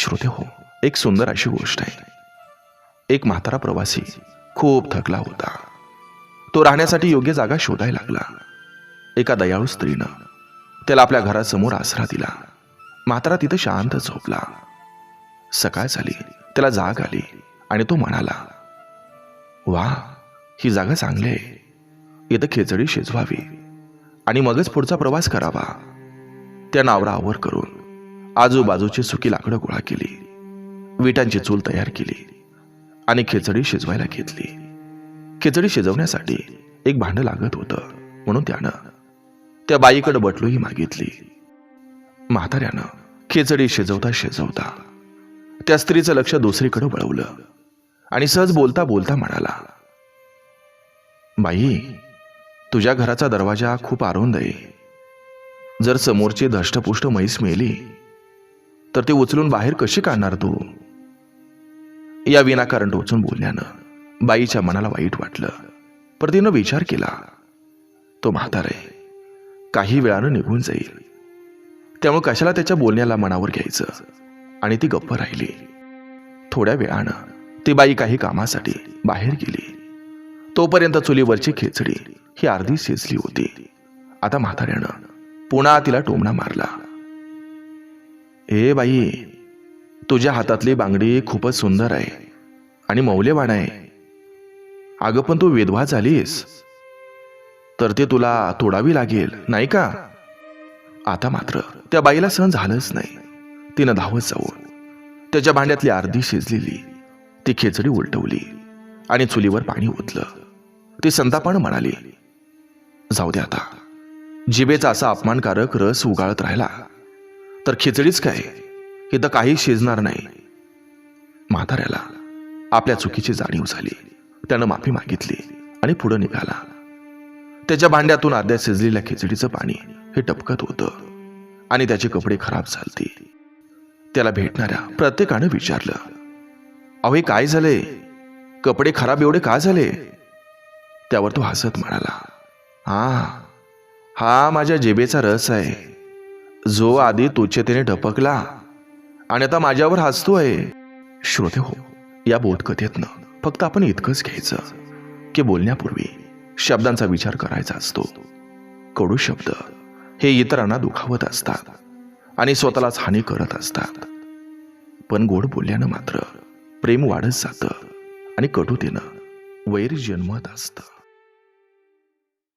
श्रोते हो एक सुंदर अशी गोष्ट आहे. एक म्हातारा प्रवासी खूप थकला होता. तो राहण्यासाठी योग्य जागा शोधायला लागला. एका दयाळू स्त्रीनं त्याला आपल्या घरासमोर आसरा दिला. म्हातारा तिथं शांत झोपला. सकाळ झाली त्याला जाग आली आणि तो म्हणाला वा ही जागा चांगली आहे. इथं खिचडी शिजवावी आणि मगच पुढचा प्रवास करावा. त्या नावरा आवर करून आजूबाजूची सुकी लाकडं गोळा केली. विटांची चूल तयार केली आणि खिचडी शिजवायला घेतली. खिचडी शिजवण्यासाठी एक भांडं लागत होतं म्हणून त्यानं त्या बाईकडे बटलोही मागितली. म्हाताऱ्यानं खिचडी शिजवता शिजवता त्या स्त्रीचं लक्ष दुसरीकडे वळवलं आणि सहज बोलता बोलता म्हणाला बाई तुझ्या घराचा दरवाजा खूप आरुंद आहे. जर समोरची धष्टपुष्ट म्हैस मेली तर ते उचलून बाहेर कशी काढणार तू? या विनाकारण टोचून बोलण्यानं बाईच्या मनाला वाईट वाटलं. पर तिनं विचार केला तो म्हातारे काही वेळानं निघून जाईल. त्यामुळे कशाला त्याच्या बोलण्याला मनावर घ्यायचं? आणि ती गप्प राहिली. थोड्या वेळानं ती बाई काही कामासाठी बाहेर गेली. तोपर्यंत चुलीवरची खिचडी ही अर्धी शिजली होती. आता म्हाताऱ्यानं पुन्हा तिला टोमणा मारला. हे बाई तुझ्या हातातली बांगडी खूपच सुंदर आहे आणि मौल्यवान आहे. अगं पण तू विधवा झालीस. तर ते तुला तोडावी लागेल नाही का? आता मात्र त्या बाईला सहन झालंच नाही. तिनं धावत जाऊन त्याच्या भांड्यातली अर्धी शिजलेली ती खेचडी उलटवली आणि चुलीवर पाणी ओतलं. ती संतापानं म्हणाली जाऊ दे आता. जिबेचा असा अपमानकारक रस उगाळत राहिला. तर खिचडीच काय? इथं काही शिजणार नाही. म्हाताऱ्याला आपल्या चुकीची जाणीव झाली. त्यानं माफी मागितली आणि पुढे निघाला. त्याच्या भांड्यातून अर्ध्या शिजलेल्या खिचडीचं पाणी हे टपकत होतं आणि त्याचे कपडे खराब झालते. त्याला भेटणाऱ्या प्रत्येकानं विचारलं अहो हे काय झाले कपडे खराब एवढे का झाले? त्यावर तो हसत म्हणाला हा हा माझ्या जेबेचा रस आहे. जो आधी तुच्छतेने ढपकला आणि आता माझ्यावर हसतोय श्रोते हो या बोधकथेतनं फक्त आपण इतकंच घ्यायचं की बोलण्यापूर्वी शब्दांचा विचार करायचा असतो. कडू शब्द हे इतरांना दुखावत असतात आणि स्वतःलाच हानी करत असतात. पण गोड बोलल्यानं मात्र प्रेम वाढत जातं आणि कटुतेनं वैर जन्मत असतं.